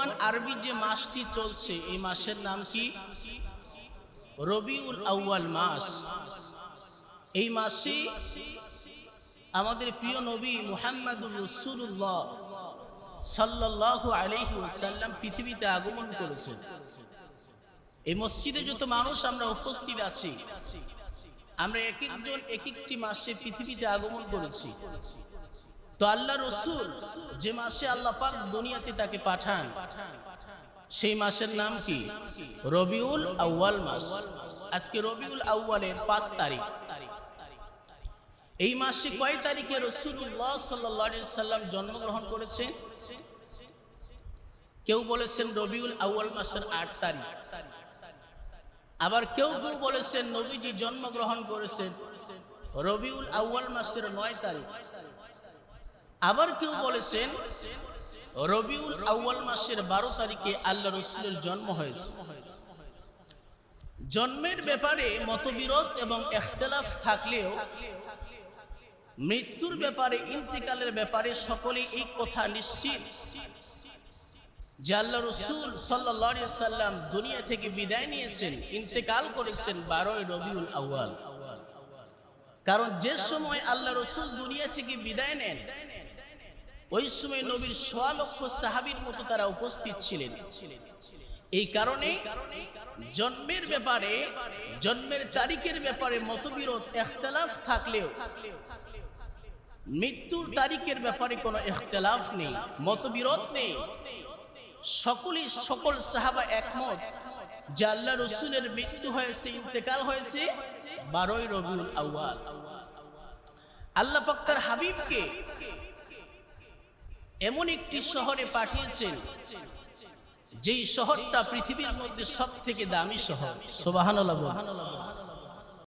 বর্তমান আরবি যে মাসটি চলছে, এই মাসের নাম কি? রবিউল আউয়াল মাস। এই মাসে আমাদের প্রিয় নবী মুহাম্মদুর রসুল্লাহ সাল্লাহ আলহি ওসাল্লাম পৃথিবীতে আগমন করেছেন। এই মসজিদে যত মানুষ আমরা উপস্থিত আছি, আমরা এক একজন এক একটি মাসে পৃথিবীতে আগমন করেছি। তো আল্লাহ রসুল যে মাসে আল্লাহ পাক দুনিয়াতে তাকে পাঠান, সেই মাসের নাম কি? রবিউল আউয়াল মাস। আজকে রবিউল আউয়ালের পাঁচ তারিখ। এই মাসে কয় তারিখে রসুল্লাহ সাল্লাহ সাল্লাম জন্মগ্রহণ করেছেন? কেউ বলেছেন রবিউল আউয়াল মাসের আট তারিখ। আবার কেউ কেউ বলেছেন নবীজি জন্মগ্রহণ করেছেন রবিউল আউয়াল মাসের নয় তারিখ। আবার কেউ বলেছেন, রবিউল আউয়াল মাসের বারো তারিখে আল্লাহ রসুলের জন্ম হয়েছে। জন্মের ব্যাপারে মতবিরোধ এবং এখতলাফ থাকলেও, মৃত্যুর ব্যাপারে, ইন্তিকালের ব্যাপারে সকলে এই কথা নিশ্চিত যে আল্লাহ রসুল সাল্লা সাল্লাম দুনিয়া থেকে বিদায় নিয়েছেন, ইন্তেকাল করেছেন বারোই রবিউল আউয়াল। কারণ যে সময় আল্লাহ রসুল দুনিয়া থেকে বিদায় নেন, ওই সময় নবীর সোয়া লক্ষ সাহাবির মতো তারা উপস্থিত ছিলেন। এই কারণে জন্মের ব্যাপারে, জন্মের তারিখের ব্যাপারে মতবিরোধ, এখতলাফ থাকলেও, মৃত্যুর তারিখের ব্যাপারে কোনো এখতলাফ নেই, মতবিরোধ নেই। সকলেই সকল সাহাবা একমত যে আল্লাহ রসুলের মৃত্যু হয়েছে, ইন্তেকাল হয়েছে বারোই রবিউল আউয়াল। আল্লাহ পক্তার হাবিবকে এমন একটি শহরে পাঠিয়েছেন, যেই শহরটা পৃথিবীর মধ্যে সব থেকে দামি শহর। সোবাহান